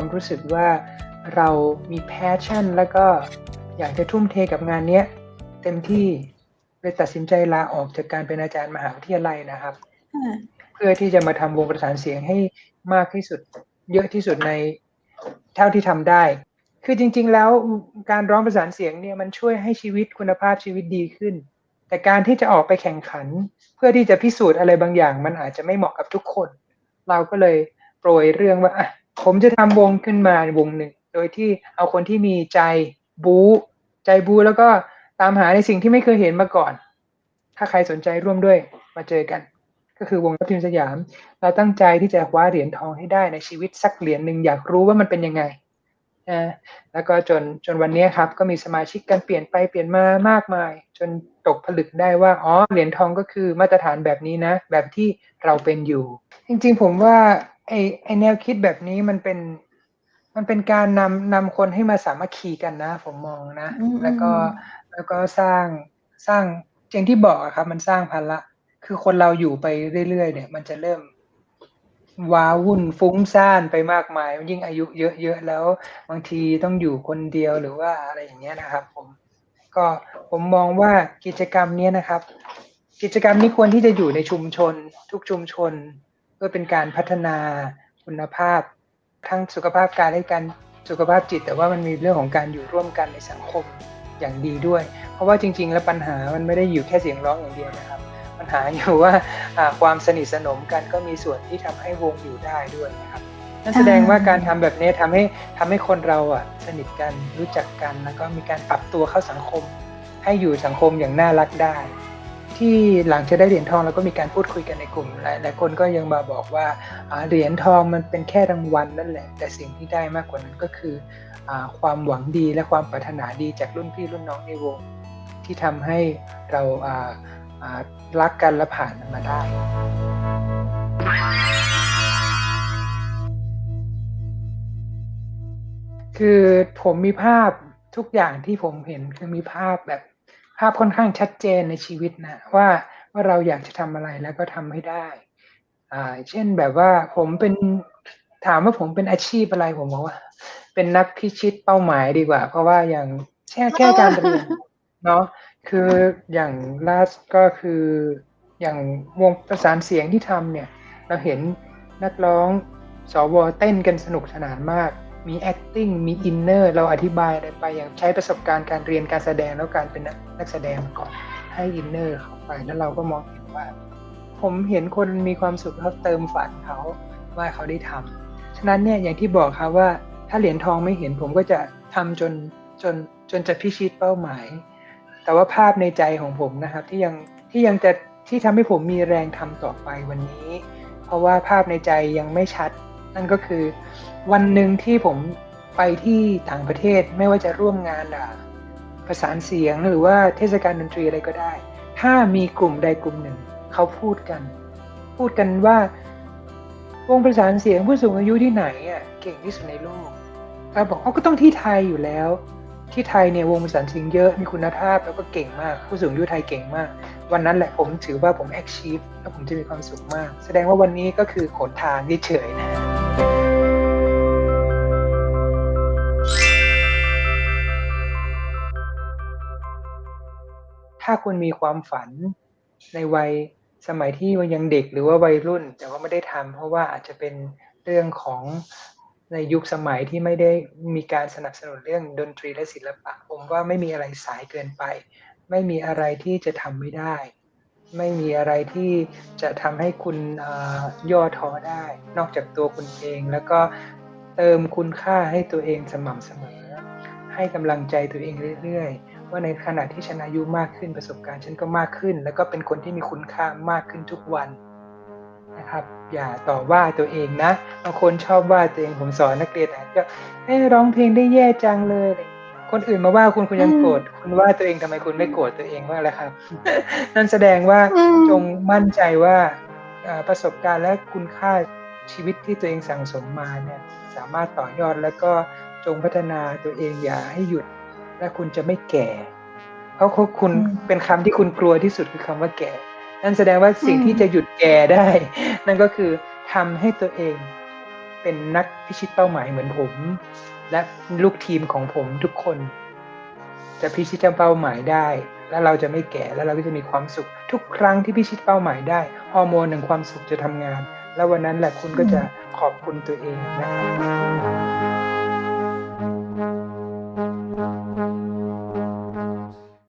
ความรู้สึกว่าเรามีแพชชั่น แล้วก็อยากจะทุ่มเทกับงานเนี้ยเต็มที่เลยตัดสินใจลาออกจากการเป็นอาจารย์มหาวิทยาลัยนะครับ เพื่อที่จะมาทำวงประสานเสียงให้มากที่สุด เยอะที่สุดในเท่าที่ทำได้ คือจริง ๆ แล้วการร้องประสานเสียงเนี่ยมันช่วยให้ชีวิตคุณภาพชีวิตดีขึ้น แต่การที่จะออกไปแข่งขัน เพื่อที่จะพิสูจน์อะไรบางอย่าง มันอาจจะไม่เหมาะกับทุกคน เราก็เลยโปรยเรื่องว่าอะ ผมจะทำวงขึ้นมาวงหนึ่ง โดยที่เอาคนที่มีใจบู๊ใจบู๊แล้วก็ตามหาในสิ่งที่ไม่เคยเห็นมาก่อน ถ้าใครสนใจร่วมด้วยมาเจอกัน ก็คือวงทัพทีมสยาม เราตั้งใจที่จะคว้าเหรียญทองให้ได้ในชีวิตสักเหรียญหนึ่งอยากรู้ว่ามันเป็นยังไงนะแล้วก็จนจนวันนี้ครับ ก็มีสมาชิกกันเปลี่ยนไปเปลี่ยนมามากมาย จนตกผลึกได้ว่าอ๋อเหรียญทองก็คือมาตรฐานแบบนี้นะ แบบที่เราเป็นอยู่ จริงๆ ผมว่า ไอไอแนวคิดแบบนี้มันเป็น มันเป็นการนำนำคนให้มาสามัคคีกันนะ ผมมองนะอืมแล้วก็อืมแล้วก็สร้างสร้างอย่างที่บอกอะครับ มันสร้างภาระคือคนเราอยู่ไปเรื่อยๆเนี่ย มันจะเริ่มว้าวุ่นฟุ้งซ่านไปมากมาย ยิ่งอายุเยอะๆแล้ว บางทีต้องอยู่คนเดียวหรือว่าอะไรอย่างเงี้ยนะครับ ผม ก็ผมมองว่ากิจกรรมเนี้ยนะครับ กิจกรรมนี้ควรที่จะอยู่ในชุมชน ทุกชุมชนเพื่อเป็นการพัฒนาคุณภาพ ทั้งสุขภาพกายและการสุขภาพจิต แต่ว่ามันมีเรื่องของการอยู่ร่วมกันในสังคมอย่างดีด้วย เพราะว่าจริง ๆ แล้วปัญหามันไม่ได้อยู่แค่เสียงร้องอย่างเดียวนะครับ ปัญหาอยู่ว่าอ่าความสนิทสนมกันก็มีส่วนที่ทำให้วงอยู่ได้ด้วยนะครับนั่นแสดงว่าการทำแบบนี้ทำให้ทำให้คนเราอะสนิทกันรู้จักกันแล้วก็มีการปรับตัวเข้าสังคม ให้อยู่สังคมอย่างน่ารักได้ ที่หลังจะได้เหรียญทองเราก็มีการพูดคุยกันในกลุ่มหลายหลายคนก็ยังมาบอกว่าเหรียญทองมันเป็นแค่รางวัลนั่นแหละ แต่สิ่งที่ได้มากกว่านั้นก็คืออความหวังดีและความปรารถนาดีจากรุ่นพี่รุ่นน้องในวง ที่ทำให้เราอ่าอ่ารักกันและผ่านมันมาได้คือผมมีภาพทุกอย่างที่ผมเห็นคือมีภาพแบบ ภาพค่อนข้างชัดเจนในชีวิตนะว่าว่าเราอยากจะทำอะไรแล้วก็ทำให้ได้อ่าเช่นแบบว่าผมเป็นถามว่าผมเป็นอาชีพอะไรผมบอกว่า เป็นนักพิชิตเป้าหมายดีกว่า เพราะว่าอย่างแค่แค่การเรียนเนาะคืออย่างล่าสุดก็คืออย่างวงประสานเสียงที่ทำเนี่ย เราเห็นนักร้องสวเต้นกันสนุกสนานมาก มี acting มี inner เราอธิบายอะไรไปอย่างใช้ประสบการณ์การเรียนการแสดงแล้วการเป็นนักแสดงมาก่อนให้ inner เข้าไปแล้วเราก็มองเห็นว่า ผมเห็นคนมีความสุขเขาเติมฝันเขาว่าเขาได้ทำฉะนั้นเนี่ยอย่างที่บอกครับว่าถ้าเหรียญทองไม่เห็นผมก็จะทำจนจนจนจะพิชิตเป้าหมาย แต่ว่าภาพในใจของผมนะครับที่ยังที่ยังจะที่ทำให้ผมมีแรงทำต่อไปวันนี้ เพราะว่าภาพในใจยังไม่ชัด นั่นก็คือ วันหนึ่งที่ผมไปที่ต่างประเทศไม่ว่าจะร่วมงานอะประสานเสียงหรือว่าเทศกาลดนตรีอะไรก็ได้ ถ้ามีกลุ่มใดกลุ่มหนึ่ง เขาพูดกัน พูดกันว่าวงประสานเสียงผู้สูงอายุที่ไหนอะเก่งที่สุดในโลกเราบอกเขาก็ต้องที่ไทยอยู่แล้ว ที่ไทยเนี่ยวงประสานเสียงเยอะมีคุณภาพแล้วก็เก่งมาก ผู้สูงอายุไทยเก่งมาก วันนั้นแหละผมถือว่าผม achieve แล้วผมจะมีความสุขมาก แสดงว่าวันนี้ก็คือโขนทางเฉยๆนะ ถ้าคุณมีความฝันในวัยสมัยที่ยังเด็กหรือว่าวัยรุ่น แต่ว่าไม่ได้ทำเพราะว่าอาจจะเป็นเรื่องของในยุคสมัยที่ไม่ได้มีการสนับสนุนเรื่องดนตรีและศิลปะ ผมว่าไม่มีอะไรสายเกินไป ไม่มีอะไรที่จะทำไม่ได้ ไม่มีอะไรที่จะทำให้คุณย่อท้อได้ นอกจากตัวคุณเอง แล้วก็เติมคุณค่าให้ตัวเองสม่ำเสมอ ให้กำลังใจตัวเองเรื่อยๆ ว่าในขณะที่ฉันอายุมากขึ้นประสบการณ์ฉันก็มากขึ้น แล้วก็เป็นคนที่มีคุณค่ามากขึ้นทุกวันนะครับ อย่าต่อว่าตัวเองนะบางคนชอบว่าตัวเองผมสอนนักเรียนอะก็เอ้ยร้องเพลงได้แย่จังเลยอะไรอย่างเงี้ยคนอื่นมาว่าคุณคุณยังโกรธคุณว่าตัวเองทำไมคุณไม่โกรธตัวเองว่าอะไรครับ นั่นแสดงว่าอืมจงมั่นใจว่าเอ่อประสบการณ์และคุณค่าชีวิตที่ตัวเองสั่งสมมาเนี่ยสามารถต่อยอดแล้วก็จงพัฒนาตัวเองอย่าให้หยุด และคุณจะไม่แก่ เพราะคุณอืมเป็นคำที่คุณกลัวที่สุดคือคำว่าแก่ นั่นแสดงว่าสิ่งอืมที่จะหยุดแก่ได้ นั่นก็คือทำให้ตัวเองเป็นนักพิชิตเป้าหมายเหมือนผม และลูกทีมของผมทุกคน จะพิชิตเป้าหมายได้ แล้วเราจะไม่แก่แล้วเราก็จะมีความสุข ทุกครั้งที่พิชิตเป้าหมายได้ฮอร์โมนแห่งความสุขจะทำงาน แล้ววันนั้นแหละคุณก็จะขอบคุณตัวเองนะครับ